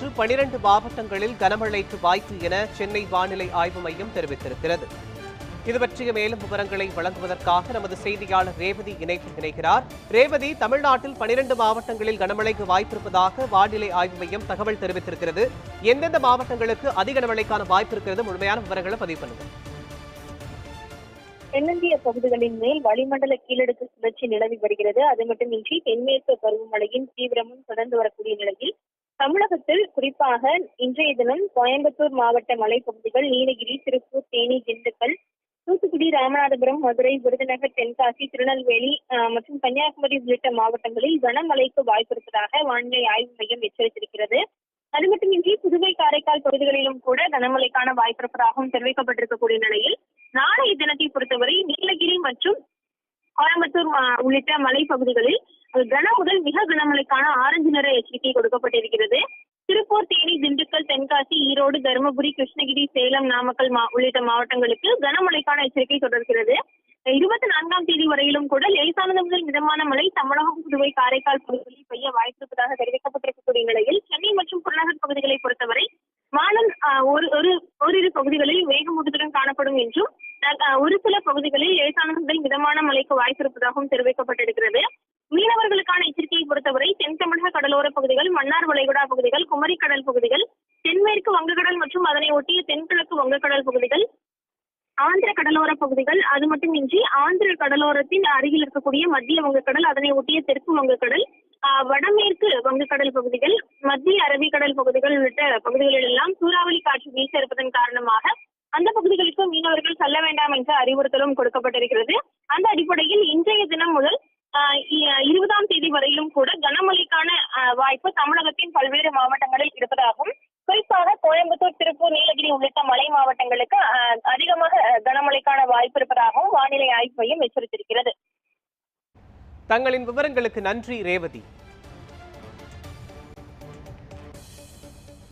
இன்று பனிரண்டு மாவட்டங்களில் கனமழைக்கு வாய்ப்பு என சென்னை வானிலை ஆய்வு மையம் தெரிவித்திருக்கிறது. இது பற்றிய மேலும் விவரங்களை வழங்குவதற்காக நமது செய்தியாளர் ரேவதி இணைப்பு இணைகிறார். ரேவதி தமிழ்நாட்டில் பனிரெண்டு மாவட்டங்களில் கனமழைக்கு வாய்ப்பிருப்பதாக வானிலை ஆய்வு மையம் தகவல் தெரிவித்திருக்கிறது. எந்தெந்த மாவட்டங்களுக்கு அதிக கனமழைக்கான வாய்ப்பு இருக்கிறது? முழுமையான விவரங்களை பதிவு பண்ணுங்கள் தென்னிந்திய பகுதிகளின் மேல் வளிமண்டல கீழடுக்கு சுழற்சி நிலவி வருகிறது. அது மட்டுமின்றி தென்மேற்கு பருவமழையின் தீவிரமும் தொடர்ந்து வரக்கூடிய நிலையில் தமிழகத்தில் குறிப்பாக இன்றைய தினம் கோயம்புத்தூர் மாவட்ட மலைப்பகுதிகள் நீலகிரி திருப்பூர் தேனி திண்டுக்கல் தூத்துக்குடி ராமநாதபுரம் மதுரை விருதுநகர் தென்காசி திருநெல்வேலி மற்றும் கன்னியாகுமரி உள்ளிட்ட மாவட்டங்களில் கனமழைக்கு வாய்ப்பிருப்பதாக வானிலை ஆய்வு மையம் எச்சரித்திருக்கிறது. அது மட்டுமின்றி புதுவை காரைக்கால் பகுதிகளிலும் கூட கனமழைக்கான வாய்ப்பிருப்பதாகவும் தெரிவிக்கப்பட்டிருக்கக்கூடிய நிலையில் நாளைய தினத்தை பொறுத்தவரை நீலகிரி மற்றும் கோயம்புத்தூர் மா- உள்ளிட்ட மலைப்பகுதிகளில் கன முதல் மிக கனமழைக்கான ஆரஞ்சு நிற எச்சரிக்கை கொடுக்கப்பட்டிருக்கிறது. திருப்பூர் தேனி திண்டுக்கல் தென்காசி ஈரோடு தருமபுரி கிருஷ்ணகிரி சேலம் நாமக்கல் மா- உள்ளிட்ட மாவட்டங்களுக்கு கனமழைக்கான எச்சரிக்கை தொடர்கிறது. இருபத்தி நான்காம் தேதி வரையிலும் கூட லேசானது முதல் மிதமான மழை தமிழகம் புதுவை காரைக்கால் பகுதிகளில் பெய்ய வாய்ப்பிருப்பதாக தெரிவிக்கப்பட்டிருக்கக்கூடிய நிலையில் சென்னை மற்றும் புறநகர் பகுதிகளை பொறுத்தவரை வானம் ஒரு ஒரு ஓரிரு பகுதிகளில் மேகமூட்டத்துடன் காணப்படும் என்றும் ஒரு சில பகுதிகளில் லேசானது முதல் மிதமான மழைக்கு வாய்ப்பிருப்பதாகவும் தெரிவிக்கப்பட்டிருக்கிறது மீனவர்களுக்கான எச்சரிக்கையை பொறுத்தவரை தென் தமிழக கடலோர பகுதிகள் மன்னார் வளைகுடா பகுதிகள் குமரி கடல் பகுதிகள் தென்மேற்கு வங்கக்கடல் மற்றும் அதனை ஒட்டிய தென்கிழக்கு வங்கக்கடல் பகுதிகள் ஆந்திர கடலோர பகுதிகள் அது மட்டுமின்றி ஆந்திர கடலோரத்தின் அருகில் இருக்கக்கூடிய மத்திய வங்கக்கடல் அதனை ஒட்டிய தெற்கு வங்கக்கடல் வடமேற்கு வங்கக்கடல் பகுதிகள் மத்திய அரபிக்கடல் பகுதிகள் உள்ளிட்ட பகுதிகளில் எல்லாம் சூறாவளி காற்று வீச இருப்பதன் காரணமாக அந்த பகுதிகளுக்கு மீனவர்கள் செல்ல வேண்டாம் என்ற அறிவுறுத்தலும் கொடுக்கப்பட்டிருக்கிறது. அந்த அடிப்படையில் இன்றைய தினம் முதல் இருபதாம் தேதி வரையிலும் கூட கனமழைக்கான வாய்ப்பு தமிழகத்தின் பல்வேறு மாவட்டங்களில் இருப்பதாகவும் குறிப்பாக கோயம்புத்தூர் திருப்பூர் நீலகிரி உள்ளிட்ட மலை மாவட்டங்களுக்கு அதிகமாக கனமழைக்கான வாய்ப்பு இருப்பதாகவும் வானிலை ஆய்வு மையம் எச்சரித்திருக்கிறது. தங்களின் விவரங்களுக்கு நன்றி ரேவதி.